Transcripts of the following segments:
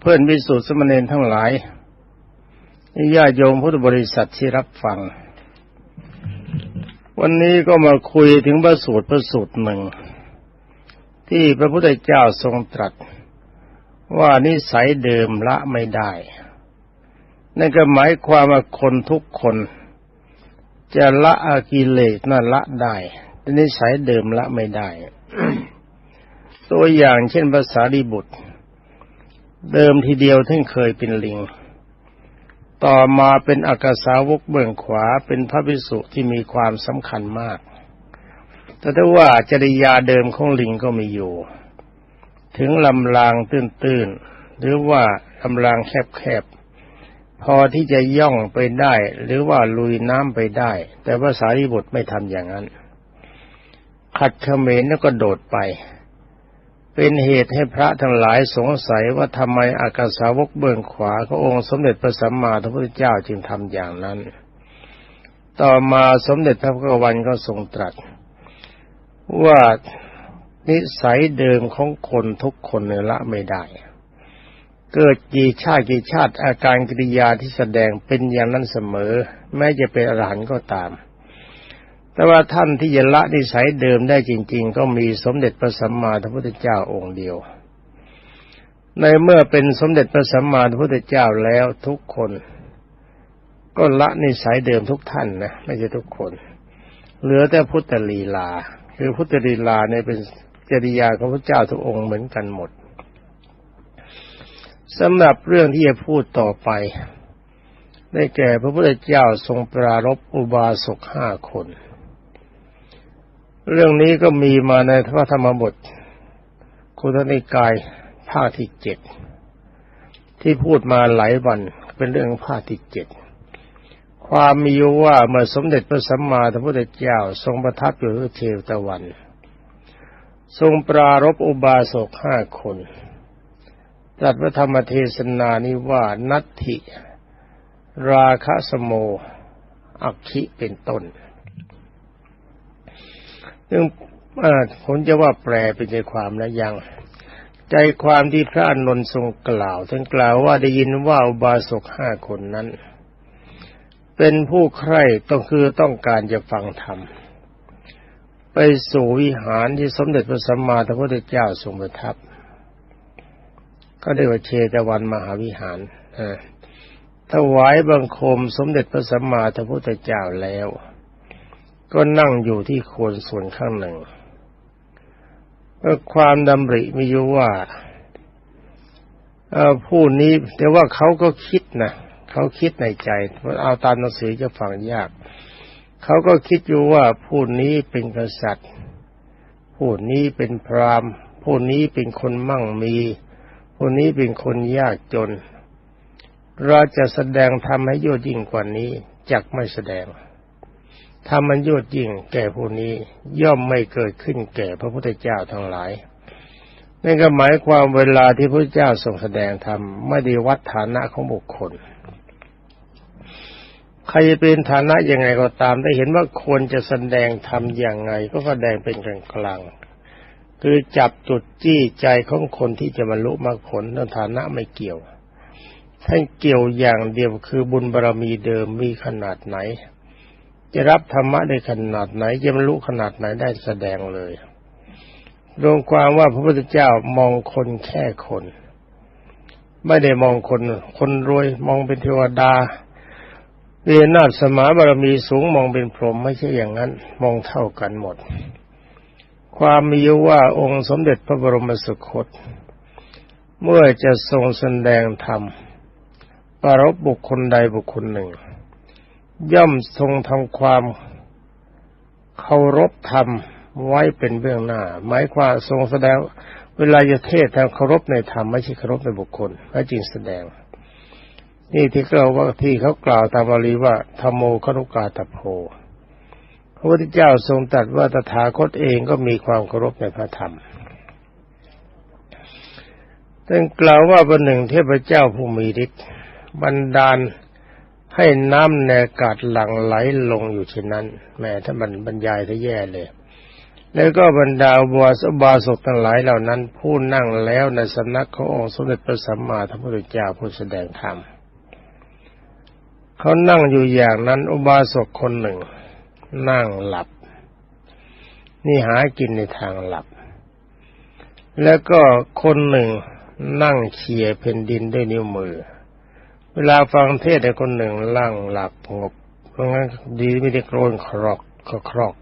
เพื่อนวิสุทธิสมณเณรทั้งหลายญาติโยมพุทธบริษัทที่รับฟัง วันนี้ก็มาคุยถึงพระสูตรพระสูตรหนึ่ง ที่พระพุทธเจ้าทรงตรัส ว่านิสัยเดิมละไม่ได้ นั่นก็หมายความว่าคนทุกคน จะละอากิเลสนั่นละได้แต่นิสัยเดิมละไม่ได้ ตัวอย่างเช่นภาษาดิบุตร เดิมทีเดียวท่านเคยเป็นลิง ต่อมาเป็นอากาสาวกเบื้องขวาเป็นพระภิกษุที่มีความสำคัญมาก แต่ถ้าว่าจริยาเดิมของลิงก็มีอยู่ ถึงลำลางตื้นๆ หรือว่าลำลางแคบๆ พอที่จะย่องไปได้ หรือว่าลุยน้ำไปได้ แต่ภาษาริบุตรไม่ทำอย่างนั้น ขัดเขมรแล้วก็โดดไป เป็นเหตุให้พระทั้งหลายสงสัยว่าทำไมอากาสาวกเบื้องขวาขององค์สมเด็จพระสัมมาสัมพุทธเจ้าจึงทำอย่างนั้น ต่อมาสมเด็จพระพุทธวันก็ทรงตรัส ว่านิสัยเดิมของคนทุกคนเนี่ยละไม่ได้ เกิดกี่ชาติกี่ชาติอาการกิริยาที่แสดงเป็นอย่างนั้นเสมอ แม้จะเป็นอรหันต์ก็ตาม แต่ว่าท่านที่จะละนิสัยเดิมได้จริง ๆ ก็มีสมเด็จพระสัมมาสัมพุทธเจ้าองค์เดียว ในเมื่อเป็นสมเด็จพระสัมมาสัมพุทธเจ้าแล้วทุกคน ก็ละนิสัยเดิมทุกท่านนะไม่ใช่ทุกคน เหลือแต่พุทธลีลา คือพุทธลีลาเนี่ยเป็นจริยาของพระเจ้าทุกองค์เหมือนกันหมดสำหรับเรื่องที่จะพูดต่อไป ได้แก่พระพุทธเจ้าทรงปรารบอุบาสกห้าคน เรื่องนี้ก็มีมาในพระธรรมบทคุทนิกายภาคที่เจ็ดที่พูดมาหลายวันเป็นเรื่องภาคที่เจ็ดความมีอยู่ว่าเมื่อสมเด็จพระสัมมาสัมพุทธเจ้าทรงประทับอยู่ที่เทวตะวัน ทรงปรารบอุบาสกห้าคนตรัสพระธรรมเทศนานี้ว่านัตถิ ราคะสโม อักขิเป็นต้น ซึ่งผมจะว่าแปลเป็นใจความแล้วยัง ใจความที่พระอนนท์ทรงกล่าวท่านกล่าวว่าได้ยินว่าอุบาสกห้าคนนั้น เป็นผู้ใคร่ต้องคือต้องการจะฟังธรรมไปสู่วิหารที่สมเด็จพระสัมมาสัมพุทธเจ้าทรงประทับ ก็เรียกว่าเชตวันมหาวิหารถวายบังคมสมเด็จพระสัมมาสัมพุทธเจ้าแล้ว ก็นั่งอยู่ที่โคนส่วนข้างหนึ่งความดำริมีอยู่ว่าผู้นี้แต่ว่าเขาก็คิดนะเขาคิดในใจว่าเอาตามหนังสือจะฟังยาก เขาก็คิดอยู่ว่าผู้นี้เป็นกษัตริย์ ผู้นี้เป็นพราหมณ์ ผู้นี้เป็นคนมั่งมีคนนี้เป็นคนยากจน เราจะแสดงทำให้ยอดยิ่งกว่านี้จักไม่แสดง ทำมันยอดยิ่งแก่ผู้นี้ย่อมไม่เกิดขึ้นแก่พระพุทธเจ้าทั้งหลายนั่นก็หมายความเวลาที่พระเจ้าทรงแสดงธรรมไม่ได้วัดฐานะของบุคคล ใครจะเป็นฐานะยังไงก็ตามได้เห็นว่าควรจะแสดงธรรมอย่างไง ก็แสดงเป็นกลางกลางคือจับจุดจี้ใจของคนที่จะบรรลุมรรคผลในฐานะไม่เกี่ยวท่านเกี่ยวอย่างเดียวคือบุญบารรมีเดิมมีขนาดไหน จะรับธรรมะได้ขนาดไหนจะบรรลุขนาดไหนได้แสดงเลยรวมความว่าพระพุทธเจ้ามองคนแค่คน ไม่ได้มองคน คนรวยมองเป็นเทวดาเรียนนาฏสมาบารมีสูงมองเป็นพรหมไม่ใช่อย่างนั้น มองเท่ากันหมด ความมีว่าองค์สมเด็จพระบรมสุคต เมื่อจะทรงแสดงธรรมปรารบบุคคลใดบุคคลหนึ่ง ย่อมทรงทำความเคารพธรรมไว้เป็นเบื้องหน้า หมายความทรงแสดง เวลาจะเทศทางเคารพในธรรมไม่ใช่เคารพในบุคคลและจริงแสดง นี่ที่กล่าว่าที่เขากล่าวตามบาลีว่าธรรมโมครุกาตโพระพุทธเจ้าทรงตรัสว่าตถาคตเองก็มีความเคารพในพระธรรมท่านกล่าวว่าบนหนึ่งเทพเจ้าผู้มีฤทธิ์บันดาล ให้น้ำในอากาศหลั่งไหลลงอยู่เช่นนั้น แม้ถ้ามันบรรยายถ้าแย่เลย แล้วก็บรรดาบวสบาสกทั้งหลายเหล่านั้น ผู้นั่งแล้วในสำนักขององค์สมเด็จพระสัมมาสัมพุทธเจ้าผู้แสดงธรรมเขานั่งอยู่อย่างนั้นอุบาสกคนหนึ่ง นั่งหลับ นี่หากินในทางหลับ แล้วก็คนหนึ่งนั่งเขี่ยแผ่นดินด้วยนิ้วมือ เวลาฟังเทศน์ไอ้คนหนึ่งนั่งหลับงบเพราะงั้นดีไม่ได้โกรนครอกก็ครอก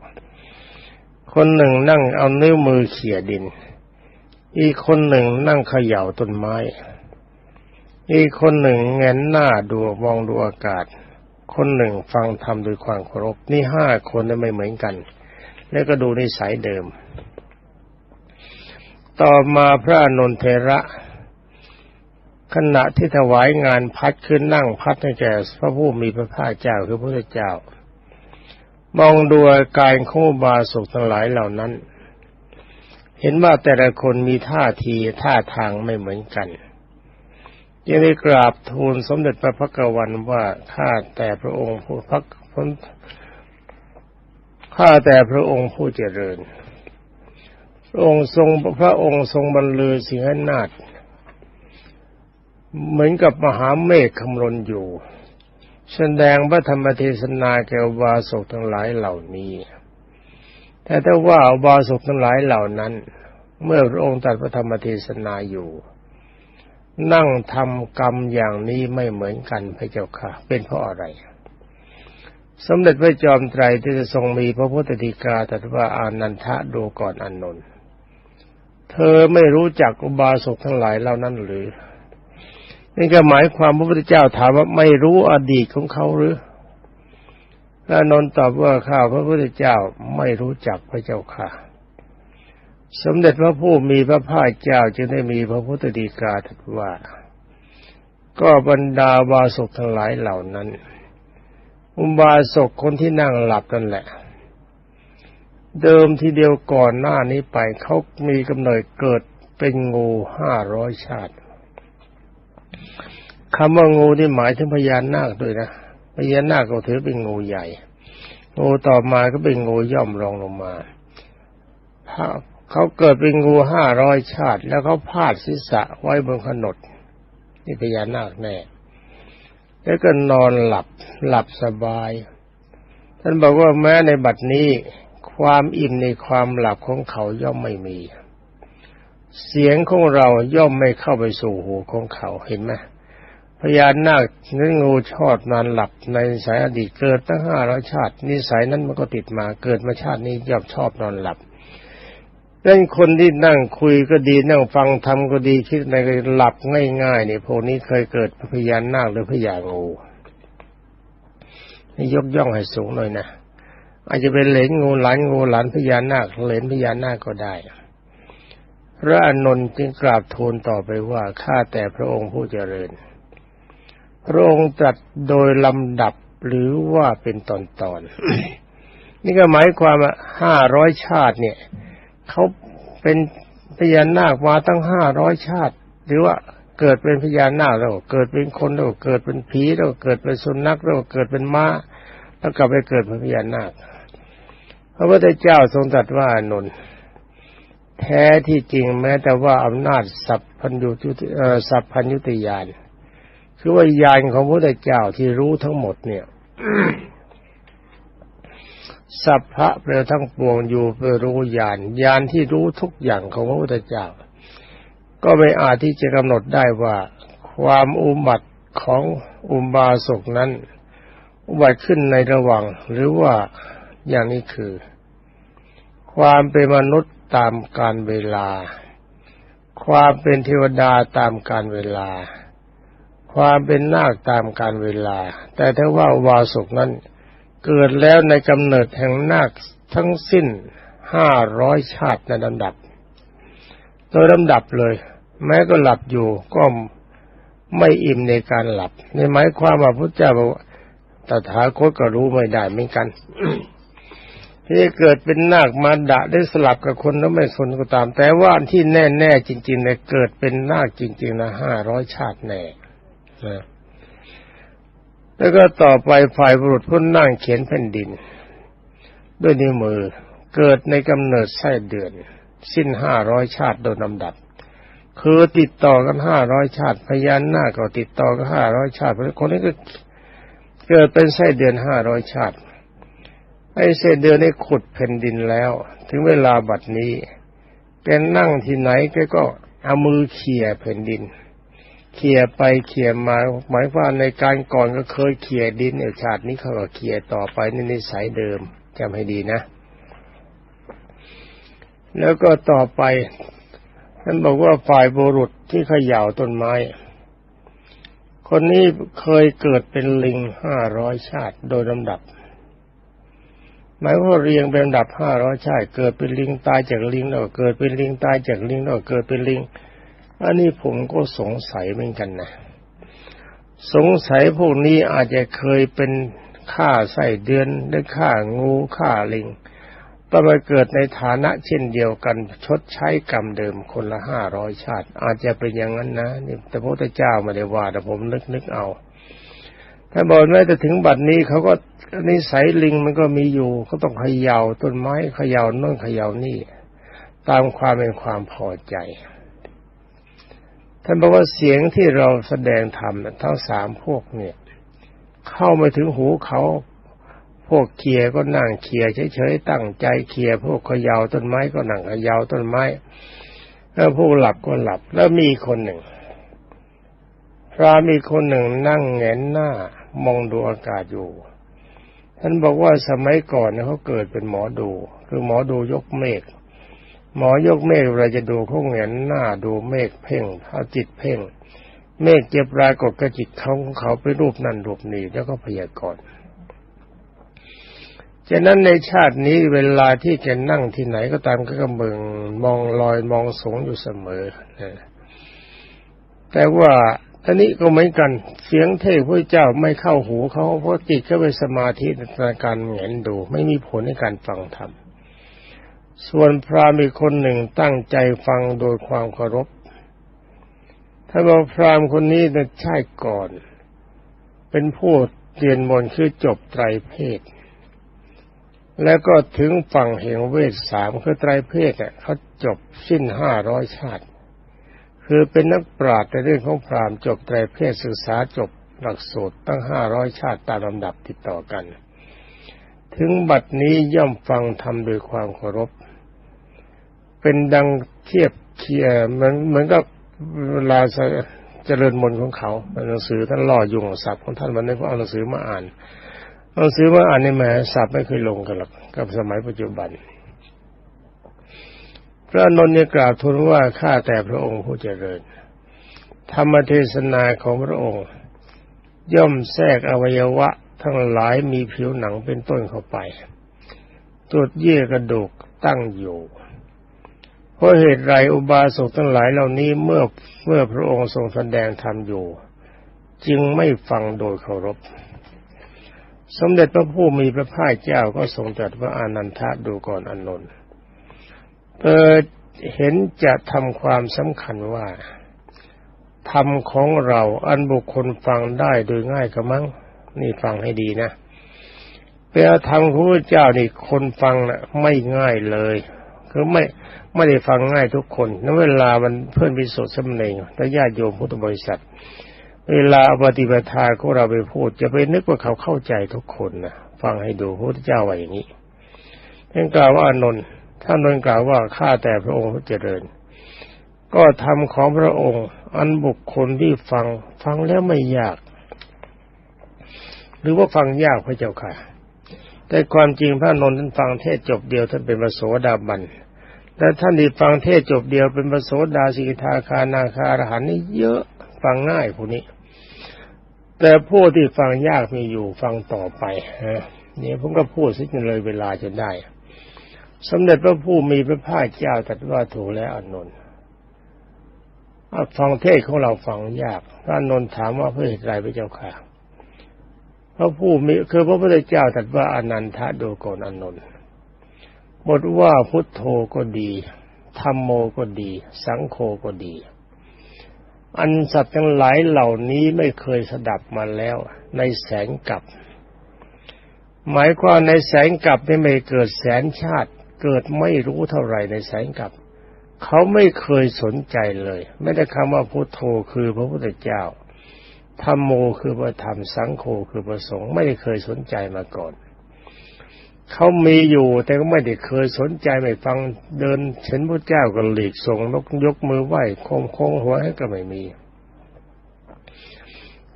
คนหนึ่งนั่งเอานิ้วมือเขี่ยดิน อีกคนหนึ่งนั่งเขย่าต้นไม้ อีกคนหนึ่งแงนหน้าดูมองดูอากาศ คนหนึ่งฟังธรรมด้วยความเคารพนี่ห้าคนไม่เหมือนกัน แล้วก็ดูนิสัยเดิม ต่อมาพระนนเทระ ขณะที่ถวายงานพัดขึ้นนั่งพัดให้แก่พระผู้มีพระภาคเจ้าคือพระพุทธเจ้า มองดูอาการของบาสุกทั้งหลายเหล่านั้น เห็นว่าแต่ละคนมีท่าทีท่าทางไม่เหมือนกันยังได้กราบทูลสมเด็จพระพักวันว่าข้าแต่พระองค์ผู้พักพ้นข้าแต่พระองค์ผู้เจริญ พระองค์ทรงพระองค์ทรงบรรลือสิงหนาฏ เหมือนกับมหาเมฆคำรนอยู่ แสดงพระธรรมเทศนาแก่อุบาสกทั้งหลายเหล่านี้ แต่ถ้าว่าอุบาสกทั้งหลายเหล่านั้น เมื่อพระองค์ตรัสพระธรรมเทศนาอยู่ นั่งทำกรรมอย่างนี้ไม่เหมือนกันพระเจ้าค่ะ เป็นเพราะอะไร สมเด็จพระจอมไตรที่จะทรงมีพระพุทธฎีกาตรัสว่าอานันทะดูก่อนอนนท์เธอไม่รู้จักอุบาสกทั้งหลายเหล่านั้นหรือ นี่ก็หมายความพระพุทธเจ้าถามว่าไม่รู้อดีตของเขาหรือพระนนตอบว่าข้าพระพุทธเจ้าไม่รู้จักพระเจ้าค่ะ สมเด็จพระผู้มีพระภาคเจ้าจึงได้มีพระพุทธดีกาตรัสว่า ก็บรรดาบาสกทั้งหลายเหล่านั้น อุบาสกคนที่นั่งหลับนั่นแหละ เดิมทีเดียวก่อนหน้านี้ไปเขามีกำเนิดเกิดเป็นงูห้าร้อยชาติ คำว่างูนี่หมายถึงพญานาคด้วยนะพญานาคก็ถือเป็นงูใหญ่ งูต่อมาก็เป็นงูย่อมรองลงมาเขาเกิดเป็นงูห้าร้อยชาติ แล้วเขาพาดศีรษะไว้บนขนดนี่พญานาคแน่ แล้วก็นอนหลับหลับสบาย ท่านบอกว่าแม้ในบัดนี้ ความอิ่มในความหลับของเขาย่อมไม่มี เสียงของเราย่อมไม่เข้าไปสู่หูของเขาเห็นไหมพญานาคนั้นงูชอบนอนหลับในสายอดีตเกิดตั้งห้าร้อยชาตินิสัยนั้นมันก็ติดมาเกิดมาชาตินี้ย่อมชอบนอนหลับดังนั้นคนที่นั่งคุยก็ดีนั่งฟังทำก็ดีคิดในหลับง่ายๆเนี่ยพวกนี้เคยเกิดพญานาคหรือพญางูนี่ยกย่องให้สูงหน่อยนะอาจจะเป็นเหลนงูหลานงูหลานพญานาคเหลนพญานาคก็ได้ พระอนนท์จึงกราบทูลต่อไปว่าข้าแต่พระองค์ผู้เจริญ พระองค์ตรัสโดยลำดับหรือว่าเป็นตอนตอนนี่ก็หมายความว่าห้าร้อยชาติเนี่ยเขาเป็นพญานาคมาตั้งห้าร้อยชาติ หรือว่าเกิดเป็นพญานาคแล้วเกิดเป็นคนแล้วเกิดเป็นผีแล้วเกิดเป็นสุนัขแล้วเกิดเป็นม้าแล้วกลับไปเกิดเป็นพญานาคพระพุทธเจ้าทรงตรัสว่านน แท้ที่จริงแม้แต่ว่าอำนาจสัพพัญญุตสัพพัญญุตยานคือว่ายานของพระพุทธเจ้าที่รู้ทั้งหมดเนี่ยสัพพะเปลทั้งปวงอยู่เพื่อรู้ญาณญาณที่รู้ทุกอย่างของพระพุทธเจ้า ก็ไม่อาจที่จะกำหนดได้ว่า ความอุบัติของอุบาสกนั้น อุบัติขึ้นในระหว่างหรือว่าอย่างนี้คือ ความเป็นมนุษย์ ตามการเวลา ความเป็นเทวดาตามการเวลา ความเป็นนาคตามการเวลา แต่ถ้าว่าวาสุกนั้น เกิดแล้วในกำเนิดแห่งนาคทั้งสิ้นห้าร้อยชาติในลำดับ โดยลำดับเลย แม้ก็หลับอยู่ก็ไม่อิ่มในการหลับ ในหมายความว่าพระเจ้าบอกตถาคตก็รู้ไม่ได้เหมือนกัน ที่เกิดเป็นนาคมาดะได้สลับกับคนแล้วไม่สนก็ตาม แต่ว่าที่แน่ ๆ จริงๆเนี่ยเกิดเป็นนาคจริง ๆ นะห้าร้อยชาติแน่นะแล้วก็ต่อไปฝ่ายบุรุษพ้นนั่งเขียนแผ่นดิน ด้วยนิ้วมือเกิดในกำเนิดไส้เดือน สิ้นห้าร้อยชาติโดยลำดับ คือติดต่อกันห้าร้อยชาติพยานหน้าก็ติดต่อกันห้าร้อยชาติคนนี้ก็เกิดเป็นไส้เดือนห้าร้อยชาติ ไอ้ไส้เดือนได้ขุดแผ่นดินแล้ว ถึงเวลาบัดนี้แกนั่งที่ไหนแกก็เอามือเขี่ยแผ่นดิน เขี่ยไปเขี่ยมาหมายว่าในการก่อนก็เคยเขี่ยดินเอชาตินี้เขาก็เขี่ยต่อไปในนิสัยเดิมจำให้ดีนะ แล้วก็ต่อไปท่านบอกว่าฝ่ายบุรุษที่เขย่าต้นไม้ คนนี้เคยเกิดเป็นลิงห้าร้อยชาติโดยลำดับ หมายว่าเรียงเป็นลำดับห้าร้อยชาติเกิดเป็นลิงตายจากลิงแล้วเกิดเป็นลิงตายจากลิงแล้วเกิดเป็นลิงอันนี้ผมก็สงสัยเหมือนกันนะสงสัยพวกนี้อาจจะเคยเป็นฆ่าไส้เดือนหรือฆ่างูฆ่าลิงต้องมาเกิดในฐานะเช่นเดียวกันชดใช้กรรมเดิมคนละห้าร้อยชาติ อาจจะเป็นอย่างนั้นนะนี่แต่พระพุทธเจ้าไม่ได้ว่าแต่ผมนึกนึกเอา ถ้าบอกว่าจะถึงบัดนี้เขาก็นิสัยลิงมันก็มีอยู่เขาต้องเขย่าต้นไม้เขย่าโน่นเขย่านี่ ตามความเป็นความพอใจ ท่านบอกว่าเสียงที่เราแสดงธรรมทั้งสามพวกเนี่ย เข้ามาถึงหูเขาพวกเคียก็นั่งเคียเฉยๆตั้งใจเคียพวกเขยาต้นไม้ก็นั่งเขยาต้นไม้แล้วพวกหลับก็หลับแล้วมีคนหนึ่งพระมีคนหนึ่งนั่งแงนหน้า มองดูอากาศอยู่ ท่านบอกว่าสมัยก่อนเนี่ยเขาเกิดเป็นหมอดู คือหมอดูยกเมฆหมอยกเมฆเราจะดูเขาแงนหน้าดูเมฆเพ่งเอาจิตเพ่ง เมฆเจ็บรากฏกระจิตเขาของเขาไปรูปนั่นรูปนี้แล้วก็พยากรณ์ฉะนั้นในชาตินี้เวลาที่แกนั่งที่ไหนก็ตามก็กำเบิงมองลอยมองสูงอยู่เสมอ แต่ว่า ท่านี้ก็เหมือนกัน เสียงเทพพระเจ้าไม่เข้าหูเขาเพราะจิตเขาไปสมาธิในการเหงนดู ไม่มีผลในการฟังธรรมส่วนพระมีคนหนึ่งตั้งใจฟังโดยความเคารพถ้าบอกพรามคนนี้จะใช่ก่อน เป็นผู้เรียนมนคือจบไตรเพศ แล้วก็ถึงฝั่งเหงเวทสามคือไตรเพศเนี่ยเขาจบสิ้นห้าร้อยชาติ คือเป็นนักปราชญ์ในเรื่องของพราหมณ์จบไตรเพศศึกษาจบหลักสูตรตั้งห้าร้อยชาติตามลำดับติดต่อกัน ถึงบัดนี้ย่อมฟังทำโดยความเคารพ เป็นดังเทียบเคียเหมือนเหมือนกับเวลาเจริญมนของเขาหนังสือท่านล่อยุงศัพท์ของท่านวันนี้ก็เอาหนังสือมาอ่านเราซื้อว่าอ่านในแม่สับไม่เคยลงกันหรอกกับสมัยปัจจุบัน พระนนท์กล่าวทูลว่าข้าแต่พระองค์ผู้เจริญ ธรรมเทศนาของพระองค์ ย่อมแทรกอวัยวะทั้งหลายมีผิวหนังเป็นต้นเข้าไป ตรวจเยื่อกระดูกตั้งอยู่ เพราะเหตุไรอุบาสกทั้งหลายเหล่านี้เมื่อเมื่อพระองค์ทรงแสดงธรรมอยู่ จึงไม่ฟังโดยเคารพ สมเด็จพระผู้มีพระภาคเจ้าก็ทรงตรัสว่าอานันทะดูก่อนอนนท์ เปิดเห็นจะทำความสำคัญว่าธรรมของเราอันบุคคลฟังได้โดยง่ายกระมัง นี่ฟังให้ดีนะเป็นธรรมของพระเจ้านี่คนฟังนะ่ะ ไม่ง่ายเลย คือไม่ไม่ได้ฟังง่ายทุกคนนเวลามันเพื่อนพิสุทธิ์สมเนงและญาติโยมพุทธบริษัท เวลาปฏิบัติทาของเราไปพูด จะไปนึกว่าเขาเข้าใจทุกคนนะฟังให้ดูพระพุทธเจ้าว่าอย่างนี้ท่านกล่าวว่าอนนท์ ท่านนนกล่าวว่าข้าแต่พระองค์เจริญ ก็ทำของพระองค์ อันบุคคลที่ฟัง ฟังแล้วไม่ยาก หรือว่าฟังยากพระเจ้าค่ะ แต่ความจริงพระนนท์ท่านฟังเทศจบเดียวท่านเป็นพระโสดาบันแต่ท่านที่ฟังเทศจบเดียวเป็นพระโสดาสิกทาคานาคาอรหันนี่เยอะฟังง่ายพวกนี้ แต่ผู้ที่ฟังยากมีอยู่ฟังต่อไปเนี่ยผมก็พูดสิเลยเวลาจะได้ สมเด็จพระผู้มีพระภาคเจ้าตรัสว่าถูกแล้วอนนท์ฟังเทศของเราฟังยากพระนนท์ถามว่าเพื่อเหตุไรพระเจ้าค่ะพระผู้มีคือพระพุทธเจ้าตรัสว่าอนันทะดูก่อนอนนท์บทว่าพุทโธก็ดีธรรมโมก็ดี สังโฆก็ดี อันสัตว์ทั้งหลายเหล่านี้ไม่เคยสดับมาแล้วในแสงกับ หมายความในแสงกับไม่ไม่เกิดแสนชาติ เกิดไม่รู้เท่าไหร่ในแสงกับ เขาไม่เคยสนใจเลย ไม่ได้คำว่าพุทโธคือพระพุทธเจ้าธรรมโมคือพระธรรมสังโฆคือพระสงฆ์ไม่ได้เคยสนใจมาก่อนเขามีอยู่แต่ก็ไม่ได้เคยสนใจไม่ฟังเดินเห็นพระเจ้าก็หลีกส่งนกยกมือไหว้โค้งโค้งหัวให้ก็ไม่มี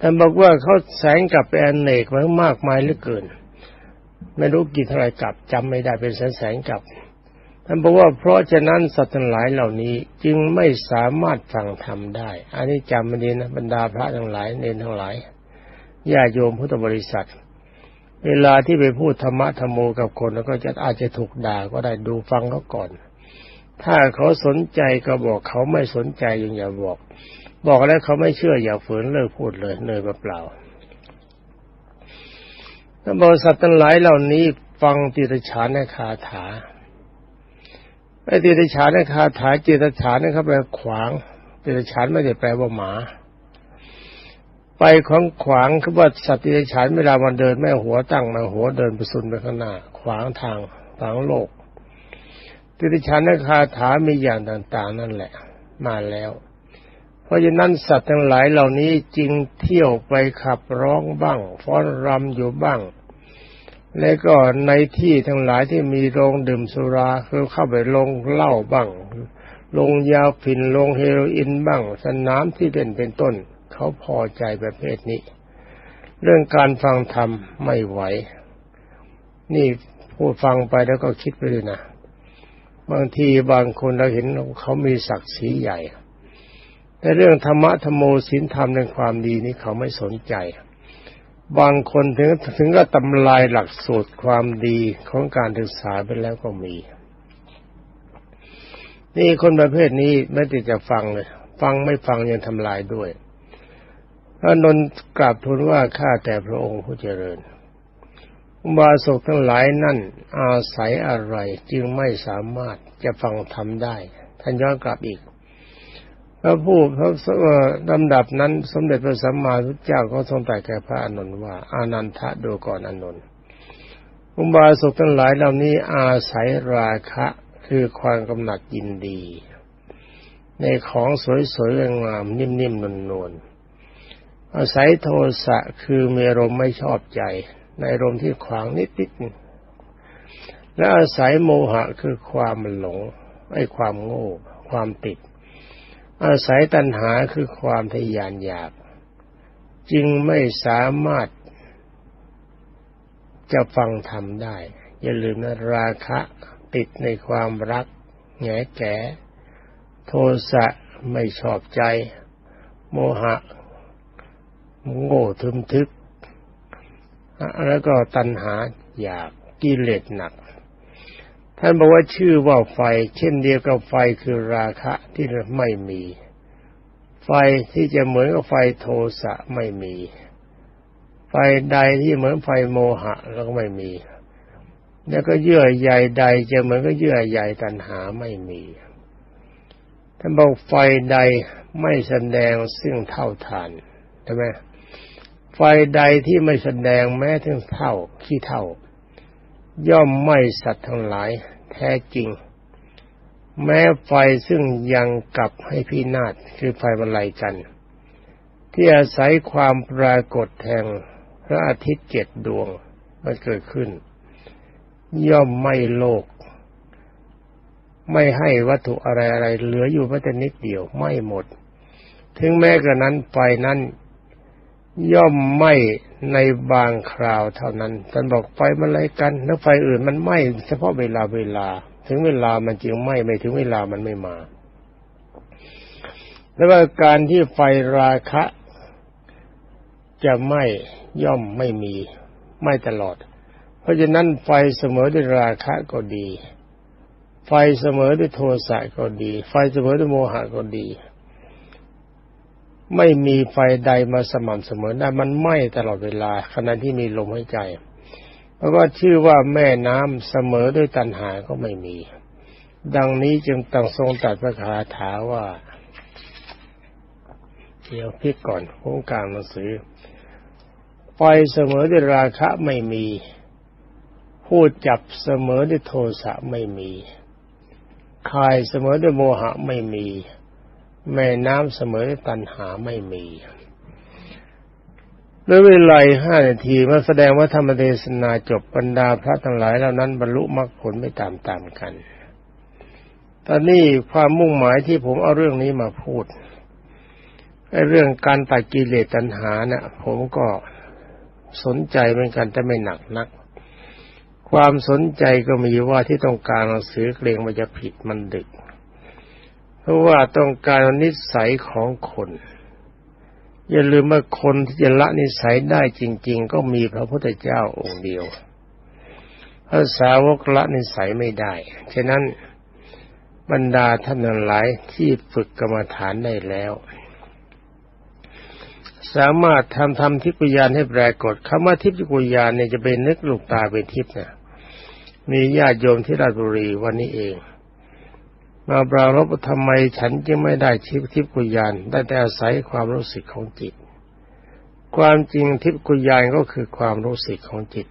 ท่านบอกว่าเขาแสงกับไปอนเนกไว้มากมายเหลือเกิน ไม่รู้กี่เท่าไรกลับจำไม่ได้เป็นแสนแสงกลับท่านบอกว่าเพราะฉะนั้นสัตว์ทั้งหลายเหล่านี้จึงไม่สามารถฟังธรรมได้ อันนี้จำไม่ดีนะบรรดาพระทั้งหลายเนรทั้งหลายญาโยมพุทธบริษัท เวลาที่ไปพูดธรรมะธรรมโมกับคนแล้วก็จะอาจจะถูกด่าก็ได้ดูฟังเขาก่อน ถ้าเขาสนใจก็บอกเขาไม่สนใจยังอย่าบอก บอกแล้วเขาไม่เชื่ออย่าฝืนเลิกพูดเลยเนยเปล่า บริษัททั้งหลายเหล่านี้ฟังติรฉานในคาถาไอ้ติรฉานในคาถาจิตฉานนะครับแปลขวางติรฉานไม่ได้แปลว่าหมา ไปของขวางคือว่าสัตว์ติรฉานเวลามันเดินแม่หัวตั้งมาหัวเดินไปสุนไปข้างหน้า ขวางทางขวางโลกติรฉานในคาถามีอย่างต่าง ๆ นั่นแหละ มาแล้ว เพราะฉะนั้นสัตว์ทั้งหลายเหล่านี้จึงเที่ยวไปขับร้องบ้างฟ้อนรำอยู่บ้าง และก็ในที่ทั้งหลายที่มีโรงดื่มสุราคือเข้าไปลงเหล้าบ้างลงยาฝิ่นลงเฮโรอีนบ้าง สนามที่เป็นเป็นต้น เขาพอใจประเภทนี้ เรื่องการฟังธรรมไม่ไหว นี่พูดฟังไปแล้วก็คิดไปเลยนะ บางทีบางคนเราเห็นเขามีศักดิ์ศรีใหญ่ แต่เรื่องธรรมะธรรมโมศีลธรรมในความดีนี้เขาไม่สนใจ บางคนถึงถึงก็ทำลายหลักสูตรความดีของการศึกษาไปแล้วก็มี นี่คนประเภทนี้ไม่ติดจะฟังเลย ฟังไม่ฟังยังทำลายด้วยพระนนกราบทูลว่าข้าแต่พระองค์ผู้เจริญบาศกทั้งหลายนั่น อาศัยอะไรจึงไม่สามารถจะฟังทำได้ ท่านย้อนกลับอีก พระผู้พระลำดับนั้น สมเด็จพระสัมมาสัมพุทธเจ้าก็ทรงตรัสแก่พระอนุนว่า อานันทะดูก่อนอนุนอุบาสกทั้งหลายเหล่านี้อาศัยราคะคือความกำหนัดยินดี ในของสวยๆงามนิ่มๆนวลๆอาศัยโทสะคือเมรมไม่ชอบใจ ในรมที่ขวางนิดๆและอาศัยโมหะคือความหลงไอ้ความโง่ ความติด อาศัยตัณหาคือความทยานอยาก จึงไม่สามารถจะฟังธรรมได้ อย่าลืมนะราคะติดในความรักแง่แก่ โทสะไม่ชอบใจ โมหะ โง่ทึมทึก แล้วก็ตัณหาอยากกิเลสหนัก ท่านบอกว่าชื่อว่าไฟ เช่นเดียวกับไฟคือราคะที่ไม่มี ไฟที่จะเหมือนกับไฟโทสะไม่มี ไฟใดที่เหมือนไฟโมหะแล้วก็ไม่มี แล้วก็เยื่อใยใดจะเหมือนกับเยื่อใยตัณหาไม่มีท่านบอกไฟใดไม่แสดงซึ่งเท่าทานใช่ไหมไฟใดที่ไม่แสดงแม้ถึงเท่าขี้เท่า ย่อมไม่สัตว์ทั้งหลาย แท้จริง แม้ไฟซึ่งยังกลับให้พินาศคือไฟบรรลัยกัน ที่อาศัยความปรากฏแห่งพระอาทิตย์เจ็ดดวงมันเกิดขึ้น ย่อมไม่โลก ไม่ให้วัตถุอะไรอะไรเหลืออยู่แม้แต่นิดเดียวไม่หมด ถึงแม้กระนั้นไฟนั้น ย่อมไหม้ในบางคราวเท่านั้นท่านบอกไฟมันอะไรกันแล้วไฟอื่นมันไหม้เฉพาะเวลาเวลา ถึงเวลามันจึงไหม้ไม่ถึงเวลามันไม่มา แล้วว่าการที่ไฟราคะ จะไหม้ย่อมไม่มีไหม้ตลอด เพราะฉะนั้นไฟเสมอด้วยราคะก็ดี ไฟเสมอด้วยโทสะก็ดี ไฟเสมอด้วยโมหะก็ดี ไม่มีไฟใดมาสม่ำเสมอได้มันไหม้ตลอดเวลาขณะที่มีลมหายใจ เพราะว่าชื่อว่าแม่น้ำเสมอด้วยตันหาก็ไม่มี ดังนี้จึงตั้งทรงตัดพระคาถาว่า เดี๋ยวพิกก่อนโครงการหนังสือไฟเสมอด้วยราคะไม่มีไฟผู้จับเสมอด้วยโทสะไม่มีคายเสมอด้วยโมหะไม่มี แม่น้ำเสมอตัณหาไม่มีด้วยเวลาห้านาทีมาแสดงว่าธรรมเทศนาจบบรรดาพระทั้งหลายเหล่านั้นบรรลุมรรคผลไม่ตามตามกัน ตอนนี้ความมุ่งหมายที่ผมเอาเรื่องนี้มาพูดไอ้เรื่องการตัดกิเลสตัณหานะ่ะ ผมก็สนใจเหมือนกันแต่ไม่หนักนัก ความสนใจก็มีว่าที่ต้องการหนังสือเกรงว่าจะผิดมันดึก เพราะว่าต้องการนิสัยของคน อย่าลืมว่าคนที่จะละนิสัยได้จริง ๆ ก็มีพระพุทธเจ้าองค์เดียวพระสาวกละนิสัยไม่ได้ ฉะนั้นบรรดาท่านหลายที่ฝึกกรรมฐานได้แล้ว สามารถทำทำทิพยานให้ปรากฏคำว่าทิพยานเนี่ยจะเป็นนึกลูกตาเป็นทิพย์นะมีญาติโยมที่ราชบุรีวันนี้เอง มาปรารบทำไมฉันจึงไม่ได้ทิพทิพกุยานได้แต่อาศัยความรู้สึกของจิต ความจริงทิพกุยานก็คือความรู้สึกของจิต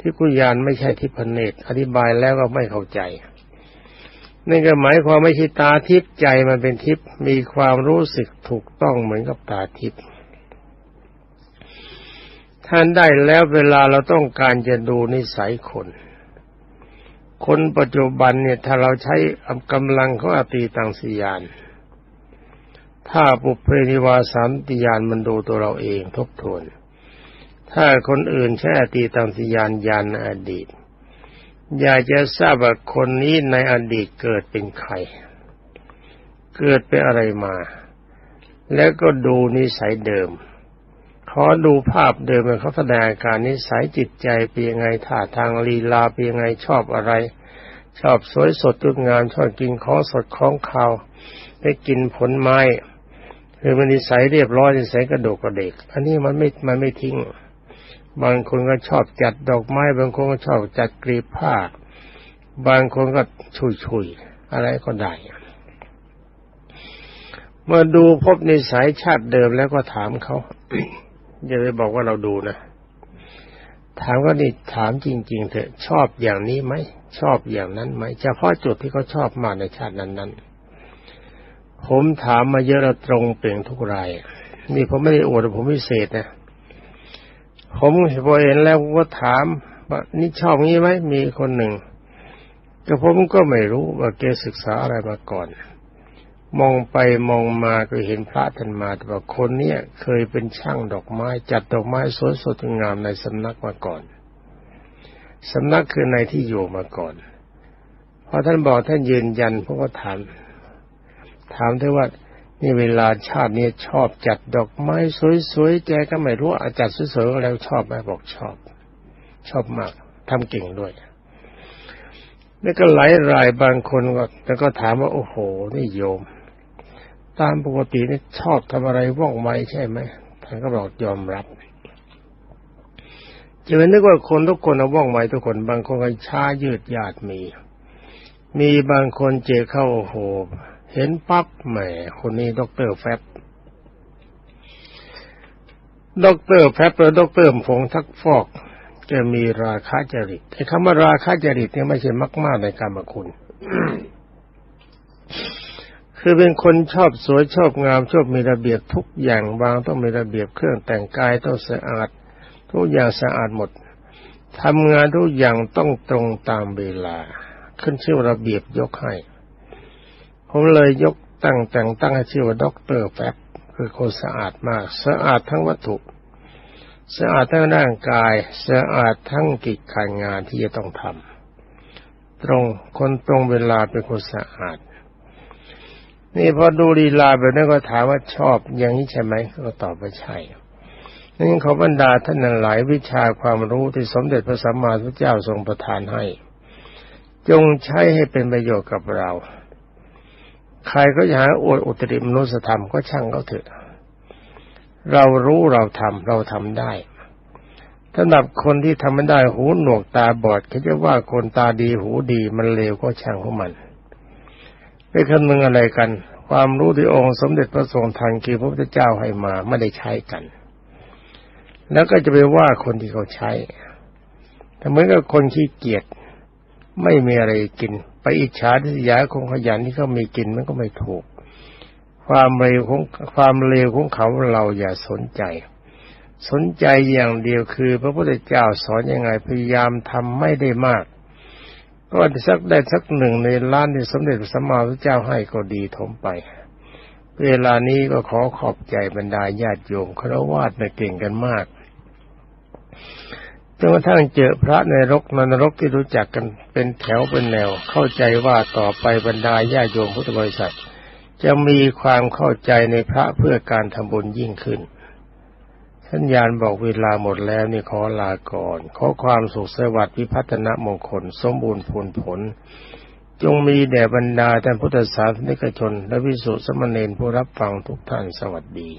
ทิพกุยานไม่ใช่ทิพเนตรอธิบายแล้วก็ไม่เข้าใจนี่ก็หมายความไม่ใช่ตาทิพย์ใจมันเป็นทิพย์มีความรู้สึกถูกต้องเหมือนกับตาทิพย์ท่านได้แล้วเวลาเราต้องการจะดูนิสัยคน คนปัจจุบันเนี่ยถ้าเราใช้กำลังของอตีตังสียาน ถ้าปุเพนิวาสามติยานมันดูตัวเราเองทบทวน ถ้าคนอื่นใช้อตีตังสียานยานอดีต อยากจะทราบว่าคนนี้ในอดีตเกิดเป็นใคร เกิดเป็นอะไรมา แล้วก็ดูนิสัยเดิม อดูภาพเดิมเขาแสดงการนิสัยจิตใจเป็นยังไงท่าทางลีลาเป็นยังไงชอบอะไร ชอบสวยสดจุดงามชอบกินของสดของข้าวได้กินผลไม้คือมันนิสัยเรียบร้อยนิสัยกระโดกกระเดก อันนี้มันไม่มันไม่ทิ้ง บางคนก็ชอบจัดดอกไม้ บางคนก็ชอบจัดกรีบผ้า บางคนก็ชุยๆอะไรก็ได้เมื่อดูพบในสายชาติเดิมแล้วก็ถามเขา อย่าไปบอกว่าเราดูนะ ถามก็นี่ถามจริง ๆ เถอะชอบอย่างนี้ไหมชอบอย่างนั้นไหมเฉพาะจุดที่เขาชอบมากในชาตินั้นๆผมถามมาเยอะแล้วตรงเปล่งทุกรายนี่ผมไม่ได้อวดผมพิเศษนะผมพอเห็นแล้วก็ถามว่านี่ชอบงี้ไหมมีคนหนึ่งแต่ผมก็ไม่รู้ว่าแกศึกษาอะไรมาก่อน มองไปมองมาก็เห็นพระท่านมาแต่ว่าคนเนี้ยเคยเป็นช่างดอกไม้ จัดดอกไม้สวยสดงามในสำนักมาก่อนสำนักคือในที่อยู่มาก่อนพอท่านบอกท่านยืนยันผมก็ถามถามเธอว่านี่เวลาชาตินี้ชอบจัดดอกไม้สวยๆแกก็ไม่รู้อาจัดสวยๆแล้วชอบไหมบอกชอบ ชอบมากทำเก่งด้วยแล้วก็หลายรายบางคนก็แล้วก็ถามว่าโอ้โห นี่โยม ตามปกตินี่ชอบทำอะไรว่องไวใช่ไหมท่านก็บอกยอมรับจะเป็นนึกว่าคนทุกคนว่องไวทุกคน บางคนก็ช้ายืดยาดมี มีบางคนเจอเข้าโอ้โหเห็นปั๊บแหมคนนี้ด็อกเตอร์แฟบด็อกเตอร์แฟบหรือด็อกเตอร์ผงทักฟอก จะมีราคาจริตไอ้คำว่าราคาจริตเนี่ยไม่ใช่มากมากในกรรมคุณ คือเป็นคนชอบสวยชอบงามชอบมีระเบียบทุกอย่างบางต้องมีระเบียบเครื่องแต่งกายต้องสะอาด ทุกอย่างสะอาดหมดทำงานทุกอย่างต้องตรงตามเวลา ขึ้นชื่อระเบียบยกให้ผมเลยยกตั้งแต่งตั้งให้ชื่อว่าด็อกเตอร์แฟบคือคนสะอาดมาก สะอาดทั้งวัตถุ สะอาดทั้งร่างกาย สะอาดทั้งกิจการงานที่จะต้องทำตรงคนตรงเวลาเป็นคนสะอาด นี่พอดูลีลาแบบนั้นก็ถามว่าชอบอย่างนี้ใช่ไหมก็ตอบว่าใช่นี่เขาบรรดาท่านหลายวิชาความรู้ที่สมเด็จพระสัมมาสัมพุทธเจ้าทรงประทานให้ จงใช้ให้เป็นประโยชน์กับเรา ใครก็อยากอวดอุตริมนุสธรรมก็ช่างเขาเถอะ เรารู้เราทำเราทำได้สำหรับคนที่ทำไม่ได้หูหนวกตาบอดเขาจะว่าคนตาดีหูดีมันเลวก็ช่างของมัน ไม่คำนึงอะไรกัน ความรู้ที่องค์สมเด็จพระทรงทันคือพระพุทธเจ้าให้มาไม่ได้ใช้กัน แล้วก็จะไปว่าคนที่เขาใช้แต่เหมือนกับคนขี้เกียจไม่มีอะไรกิน ไปอิจฉาทิยาคงขยันที่เขามีกินมันก็ไม่ถูก ความเร็วของความเร็วของเขาเราอย่าสนใจ สนใจอย่างเดียวคือ พระพุทธเจ้าสอนยังไงพยายามทำไม่ได้มาก ก็สักได้สักหนึ่งในล้านที่สมเด็จสัมมาสัมพุทธเจ้าให้ก็ดีถมไป เวลานี้ก็ขอขอบใจบรรดาญาติโยมครวาสนะเก่งกันมากจนกระทั่งเจอพระในรกนรกที่รู้จักกันเป็นแถวเป็นแนว เข้าใจว่าต่อไปบรรดาญาโยมพุทธบริษัท จะมีความเข้าใจในพระเพื่อการทำบุญยิ่งขึ้น สัญญาณบอกเวลาหมดแล้วนี่ขอลาก่อน ขอความสุขสวัสดิ์วิพัฒนมงคล สมบูรณ์ผลผล จงมีแด่บรรดาท่านพุทธศาสนิกชน และวิสุทธิสมณีผู้รับฟังทุกท่านสวัสดี